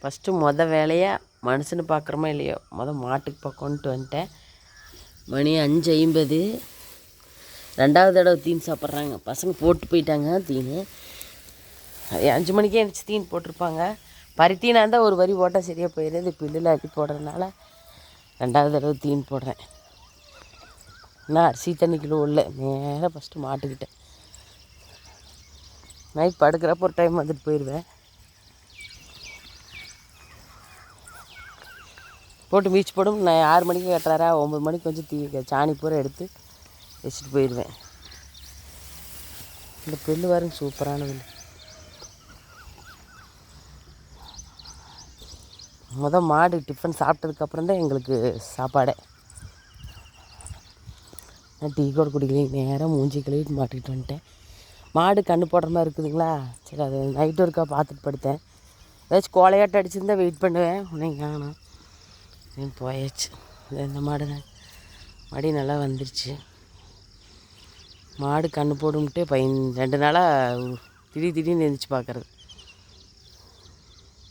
First மொத வேலையாக மனுஷனை பார்க்குறோமா இல்லையோ? மொதல் மாட்டுக்கு பார்க்கணுன்ட்டு வந்துட்டேன். மணி அஞ்சு ஐம்பது. ரெண்டாவது தடவை தீன் சாப்பிட்றாங்க. பசங்க போட்டு போயிட்டாங்க தீன். அஞ்சு மணிக்கே எழுந்துச்சி தீன் போட்டிருப்பாங்க. பருத்தினா இருந்தால் ஒரு வரி போட்டால் சரியாக போயிடுது. இது பில்லில் அடி போடுறதுனால ரெண்டாவது தடவை தீன் போடுறேன். நான் அரிசி தண்ணி கிலோ உள்ள. நேராக ஃபஸ்ட்டு மாட்டுக்கிட்டேன். நைட் படுக்கிறப்ப ஒரு டைம் வந்துட்டு போயிடுவேன். போட்டு மீச்சு போடும். நான் ஆறு மணிக்கு கட்டுறாரா? ஒம்பது மணிக்கு கொஞ்சம் தீ சாணி பூரா எடுத்து வச்சுட்டு போயிடுவேன். இந்த புல்லு பாருங்க சூப்பரான புல்லு. மொதல் மாடு டிஃபன் சாப்பிட்டதுக்கப்புறம் தான் எங்களுக்கு சாப்பாடே. நான் டீ கூட குடிக்கலைங்க நேராக மூஞ்சி கழுவிட்டு மாட்டிக்கிட்டு வந்துட்டேன். மாடு கண்ணு போடுற மாதிரி இருக்குதுங்களா? சரி அது நைட்டு ஒருக்கா பார்த்துட்டு படுத்தேன். ஏதாச்சும் கோலையாட்டம் அடிச்சிருந்தா வெயிட் பண்ணுவேன். உன்னை காணும். ஏன் போயாச்சு. இந்த மாடு தான். மடி நல்லா வந்துருச்சு. மாடு கண்ணு போடும்ட்டே பையன் ரெண்டு நாளாக திடீர் திடீர்னு எழுந்திரிச்சு பார்க்குறது.